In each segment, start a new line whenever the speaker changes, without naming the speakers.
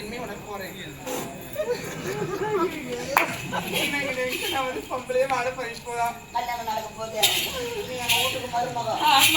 பெண்மை உனக்கு போறேன் நான் வந்து பொம்பளையே வாழ போயிட்டு போலாம்
கல்யாணம் நடக்க போதே வீட்டுக்கு மருமகம்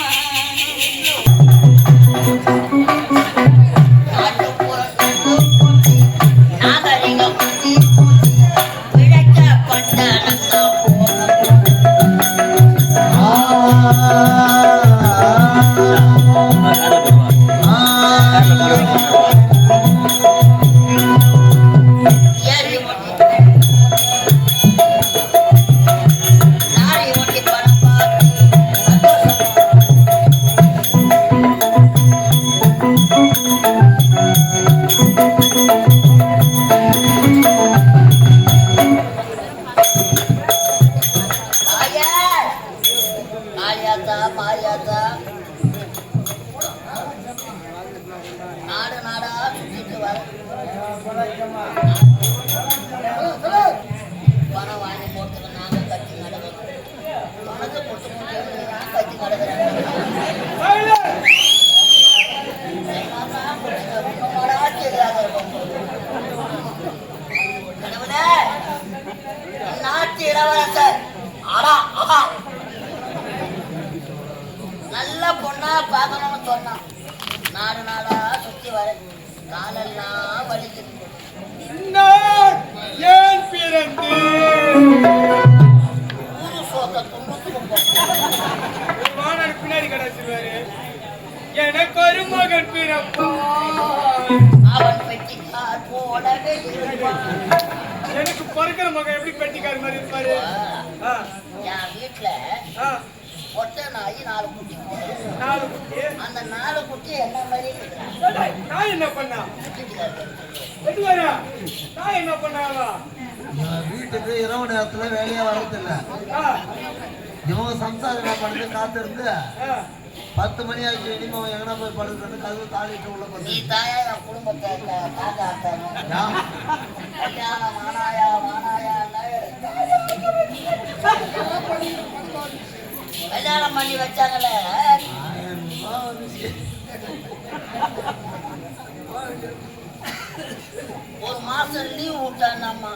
எனக்கு ஒரு மகன் எனக்கு பிறக்கிற மகன் எப்படி பெட்டிக்கார மாதிரி இருப்பாரு? ஆ,
என் வீட்டுல
ஆ,
ஒட்டை நாய் நாலு குட்டி.
நாலு குட்டி.
அந்த நாலு குட்டி என்ன மாதிரி
நான் என்ன பண்ணா? நான் என்ன பண்ணாவா?
வீட்டுக்கு இரவு நேரத்துல வேலையா வர்றதில்ல இவங்க சம்சாரம் பண்ணுது காத்திருந்து
ஆ,
பத்து மணி ஆச்சு இனிமே அவன் எங்கனா போய் படுக்கிறது கதவு தாளிட்டு உள்ள
நீ
பண்ணி
தாயா என் குடும்பத்தை. கல்யாணம் ஆனாயா வானாயான்னு கல்யாணம் பண்ணி வச்சாங்களே. ஒரு மாசம் லீவ் விட்டாங்க அம்மா.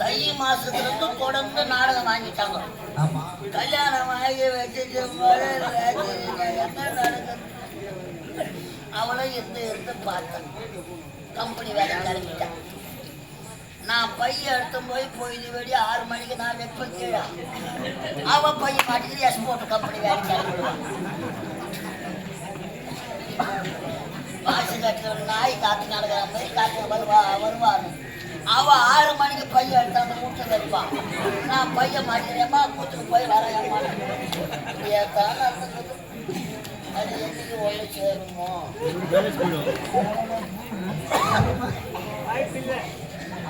தை மாசத்துல இருந்து தொடர்ந்து நாடகம் வாங்கிட்டாங்க.
ஆமா.
கல்யாணம் ஆகி வச்சுட்டு என்ன நடக்குது? அவளும் இருந்து இருந்து பார்த்தேன். கம்பெனி வேலை கிளம்பிட்டேன் நான் பையன் எடுத்து போய் பொழுது வெடி ஆறு மணிக்கு நான் வெப்பம் கீழே. அவன் பையன் மாட்டிக்கிட்டு எக்ஸ்போர்ட் கம்பெனி வேலை கிளம்பிடுவான் வாசி கட்டுற நாய் காத்து நடக்கிற மாதிரி காத்து வருவா வருவாரு அவ ஆறு மணிக்கு பையன் எடுத்து அந்த மூட்டை வைப்பான் நான் பையன் மாட்டிக்கிறேம்மா கூத்துக்கு போய் வரேம்மா ஏத்தான் அது என்னைக்கு ஒன்று சேருமோ?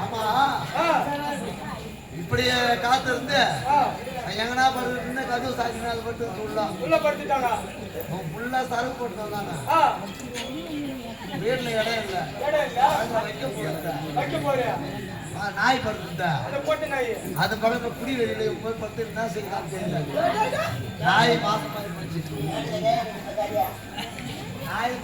ஆமா.
ஆ,
இப்படி காத்திருந்து
ஆ,
எங்கனா படுக்கிறது கதவு சாக்கினால் பட்டு சொல்லலாம்
உள்ள. படுத்துட்டாங்க
சரக்கு போட்டு வந்தானே
ஆ,
வீட்டுல இடம் இல்ல? வைக்க போயிருந்த
வைக்க போறியா?
நாய் படுத்துட்டா. அது படுக்க குடி வெளியில போய் படுத்து என்ன செய்யலாம் தெரியல. நாய் மாசம் நாய்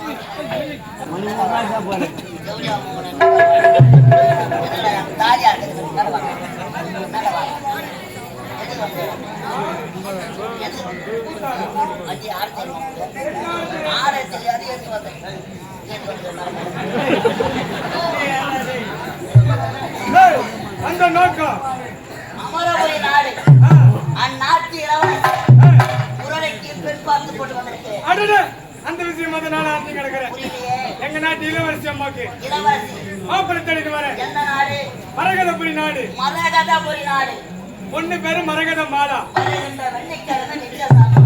தாலியா தெரியும் ஆடை தெரியாது
அந்த நோக்கம்
அமரபுரி நாடு அந்நாட்டு இளவரசர் குரலைக்கு பெண் பார்த்து போட்டு வந்திருக்கு
அந்த விஷயம் அதை நான் ஆட்டி கிடக்குறேன் எங்க நாட்டு இளவரசி அம்மாக்கு
இளவரசி
மாப்பிள்ளை தேடிட்டு வரேன்
எந்த நாடு
மரகதபுரி நாடு.
மரகதபுரி நாடு.
பொண்ணு பேரு மரகத மாலா
வெள்ளிக்கிழமை.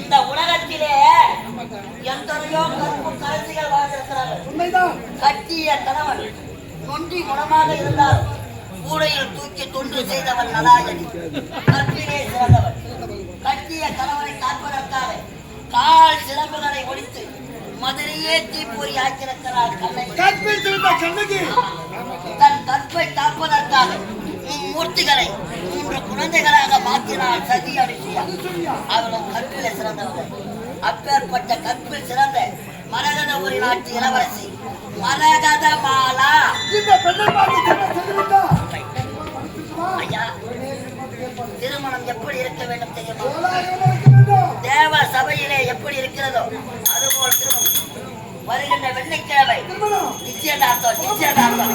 இந்த உலகத்திலே எத்தனையோ கருப்பு கரசிகள் வாழ்ந்திருக்கிறார்கள். கட்டிய கணவன் நொண்டி குணமாக இருந்தாலும் கூடையில் தூக்கி தொண்டு செய்தவன் நலாயனி கற்பிலே சிறந்தவன். கட்டிய கணவனை காப்பதற்காக கால் சிலம்புகளை ஒழித்து மதுரையே தீப்பொறி ஆக்கியிருக்கிறார் கண்ணகி. தன் கற்பை காப்பதற்காக மூர்த்திகளை குழந்தைகளாக மாற்றினார் சதி அரிசியா அவளும் கற்பில சிறந்தவர்கள் அப்பேற்பட்ட கற்பில் சிறந்த மரகத ஒரு நாட்டு இளவரசி மரகத மாலா ஐயா திருமணம் எப்படி இருக்க வேண்டும் தெரியுமா? தேவ சபையிலே எப்படி இருக்கிறதோ அதுபோல் வருகின்ற வெள்ளிக்கிழமை. நிச்சயதார்த்தம் நிச்சயதார்த்தம்.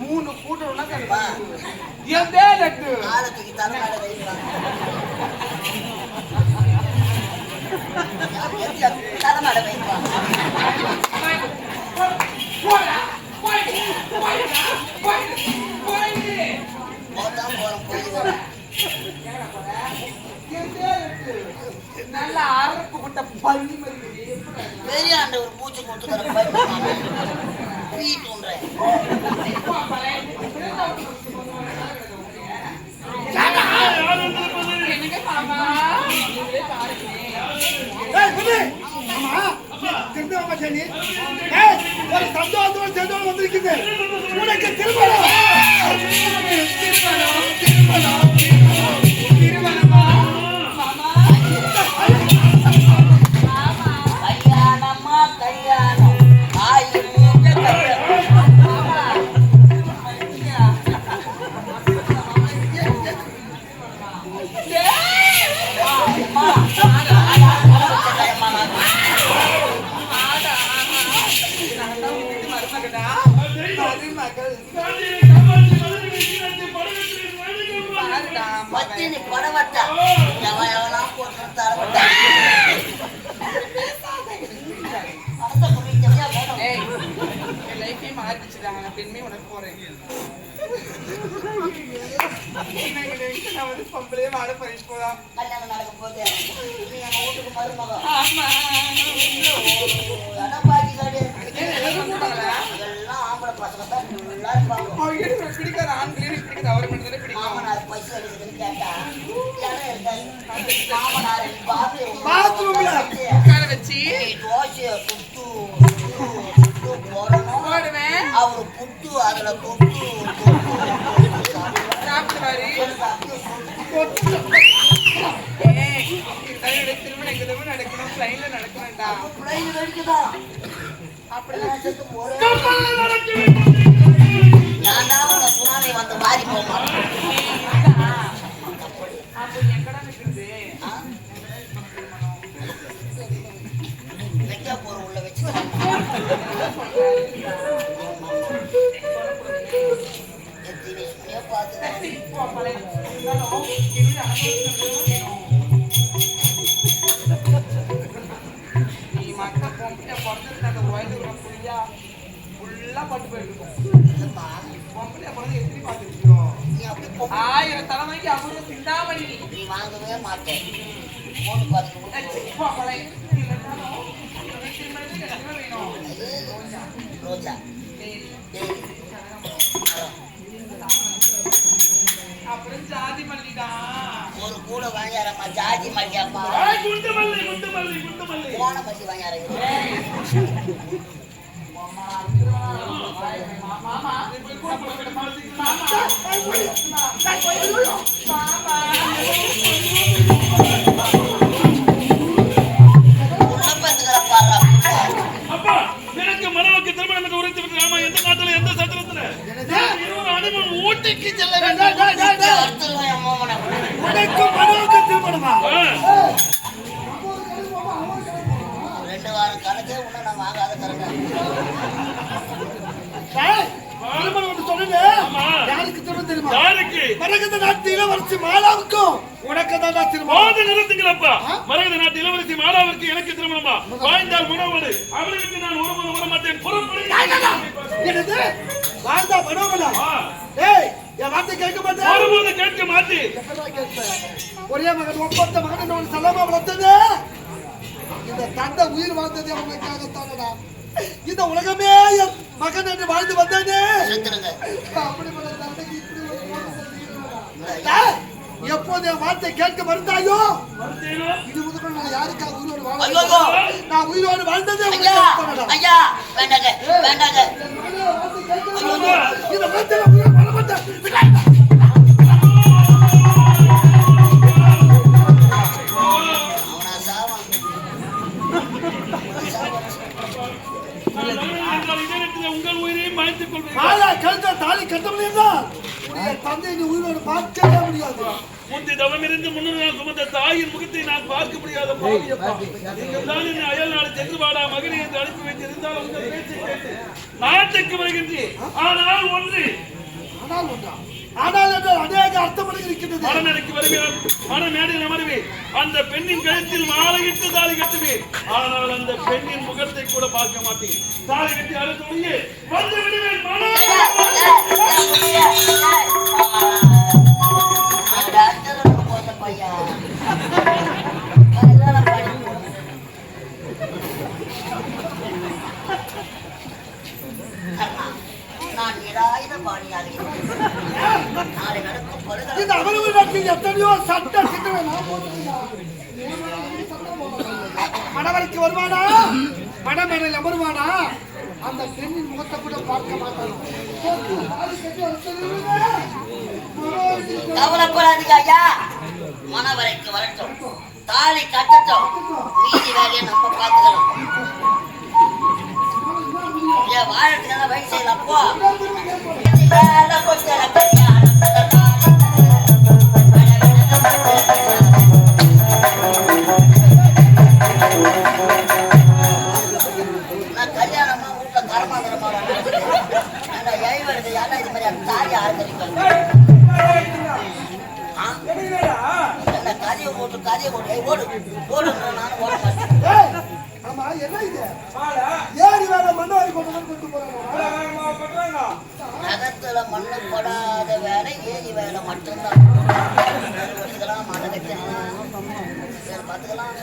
மூணு
தலைமையில வைப்பாங்க தலைமையில வைப்பாங்க போதான் போறோம் போய் வரோம்
நல்லா அரப்பு விட்ட பள்ளி
பெரிய ஆண்ட ஒரு பூச்சி கொடுத்துக்கிற பீ தூண்டுறேன்
ஏய், முரளி. ஆமா. திரும்பி வாம்மா, ஜெனி. ஏய், ஒரு சேர்ந்தோட வந்திருக்குது. உனக்கு திருமணம்.
கல்யாணமா பத்தினி படவட்டா. எவன் எவனாம் போட்டு தரவட்டா படத்தை முடிக்கவே வேணும் கல்யாணம் நடக்க போகுது. நீ நம்ம வீட்டுக்கு மருமகம் எடப்பாடி
பாத்ரூம்ல.
சுட்டு சுட்டு போடணும் அவரு புட்டு அதுல தொட்டு தொட்டு தொட்டு எனக்கு அப்படியே சுட்டு பிள்ளைங்க வெடிக்குதான் அப்படிதான் போறேன் நான் தான் உன்னை சுனாமி வந்து மாறி போமா
ஆயிரம் தலைமைக்கு அவ்வளவு சிந்தாமணி.
நீ வாங்கவே மாட்டேன்.
அப்புறம் ஜாதி மல்லிகா
ஒரு கூட வாங்கியாரம்மா ஜாதி மல்லியம்மா.
ஏய், குண்டு மல்லி குண்டு மல்லி குண்டு மல்லி.
போன மல்லி வாங்கியார உள்ள
என்னது? வாழ்ந்தா
ஆ,
ஏய் என் வார்த்தை கேட்க மாட்டேன்.
ஒருபோது கேட்க மாட்டேன்?
ஒரே மகன் ஒப்பந்த மகன் உன் செல்லமா வளர்த்தது? இந்த தந்தை உயிர் வாழ்ந்தது அவனுக்காகத்தானடா. இந்த உலகமே என் மகன் என்று வாழ்ந்து வந்தேனே.
செத்துருங்க.
அப்படிப்பட்ட தந்தைக்கு இப்படி எப்போது என் வார்த்தை கேட்க மறுத்தாயோ? இது முதல் நான் யாருக்காக உயிரோடு வாழ
ஐயோ!
நான் உயிரோடு வாழ்ந்ததே
ஐயா வேண்டாங்க வேண்டாங்க
வார்த்தை? இந்த வார்த்தையில உயிரோடு வாழ மாட்டேன்.
கட்டுவேன் ஆனால் அந்த பெண்ணின் முகத்தை கூட பார்க்க மாட்டேன். தாலி கட்டி அடுத்த முடியே வந்து விடுவேன்
நான் நிராயுத பாணியாக இருக்கிறேன்.
எத்தனையோ சட்ட சிக்கலை நான் போட்டிருக்கிறேன். மணவரைக்கு வருவானா? மணமேடையில் அமருவானா? அந்த பெண்ணின் முகத்தை கூட பார்க்க மாட்டான்.
கவலைப்படாதீங்க ஐயா. மணவரைக்கு வரட்டும். தாலி கட்டட்டும். மீதி வேலையை நம்ம பார்த்துக்கணும். ஏன் வயசு அப்போ கதையை போட்டு கதையை போட்டு ஓடு ஓடு நானும் ஓட மாட்டேன்
ஆமா. என்ன இது ஏறி வேலை கொண்டு வந்து கொண்டு போறாங்க
மண்ணு வேலை ஏரி வேலை மட்டும்தான் இதெல்லாம் மண்ணை பார்த்துக்கலாம்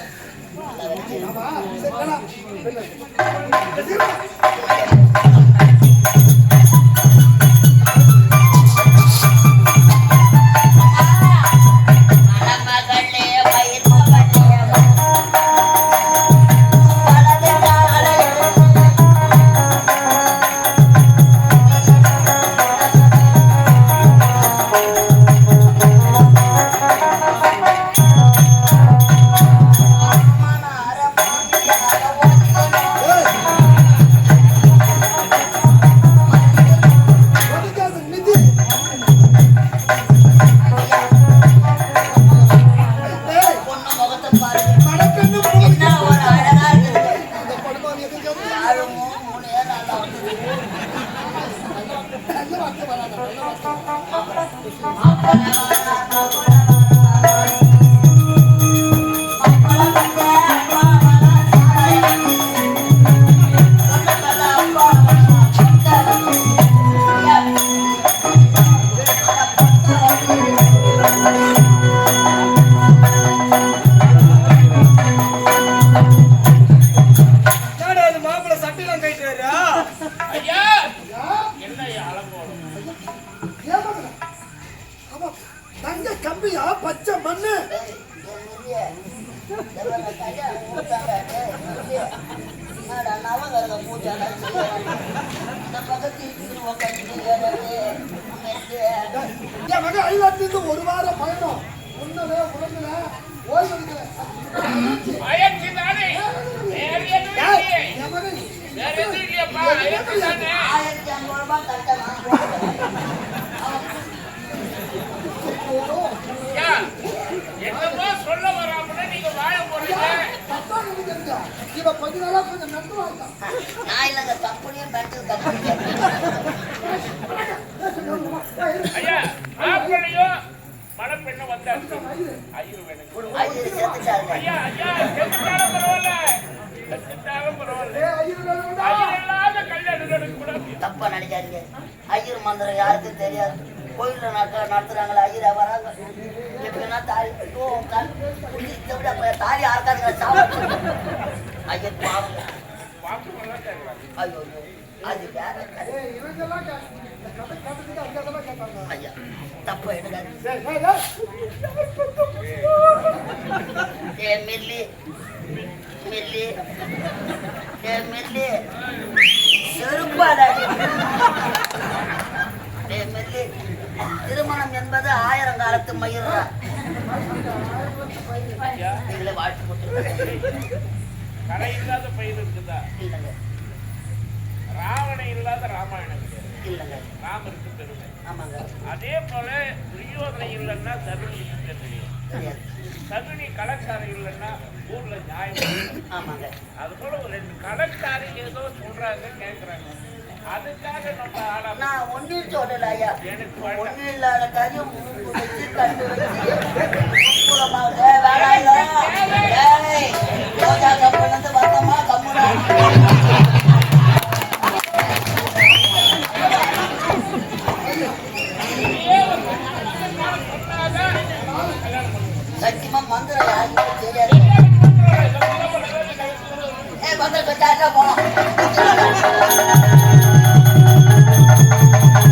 待ってもら
うのかな待っ
て
も
らう
のかな கம்பியா பச்சை மண்ணு. அயல்நாட்டிலிருந்து ஒரு வாரம் பயணம். உன்னல உடம்புல ஓய்வு
ஆயிரத்தி ஐநூறு ரூபாய் கட்டணும்
ஐயா, என்னமோ சொல்ல வராமலே நீங்க வாழ போறீங்க
தப்பா நினைக்கிறீங்க. இவன் கொஞ்ச நாளா கொஞ்சம் நட்டு வாங்கிட்டான்
நான் இல்லைங்க கம்பெனியும் மென்டல் கம்பெனி
ஐயா மாப்பிள்ளையும் மணப்பெண்ணும் வந்தாச்சு ஐயோ வேணும்
ஐயரு சேர்த்துட்டாங்க
ஐயா ஐயா செத்துட்டாலும் பரவாயில்ல. செத்துட்டாலும் பரவாயில்ல.
ஏய், ஐயோ, வேணும்டா.
ஐயர் இல்லாத கல்யாணம் நடக்கக்கூடாது
தப்பா நினைக்காதீங்க. ஐயர் மந்திரம் யாருக்கும் தெரியாது. கோயில்ல நடத்துறாங்களா ஐயரா வராங்க தாலி ஓ கண் பாவம் ஐயோ அது வேற ஐயா. எடுக்காது ஏ மில்லி மில்லி ஏ மில்லி திருமணம் என்பது ஆயிரம் காலத்து மயிரா வாழ்த்து
கரை இல்லாத பயிர் இருக்குதா?
இல்லைங்க.
ராவணன் இல்லாத ராமாயணம்
இல்லைங்க.
ராமருக்கு பெருமை
ஆமாங்க.
அதே போல துரியோதனை இல்லைன்னா தருணிக்கு தெரியும்
தெரியாது.
தகுனி கலக்காரம் இல்லைன்னா ஊர்ல நியாயம்.
ஆமாங்க.
அது போல ஒரு ரெண்டு கலக்காரி ஏதோ சொல்றாங்க கேட்கறாங்க
நான் ஒன்னும் சொல்லல ஐயா. ஒன்னும் இல்லாத காரியம் வச்சு கண்டு வச்சு வந்தோமா, கம்முடா. சத்தியமா மந்திரம் யாருக்கும் தெரியாது போனோம் Thank you.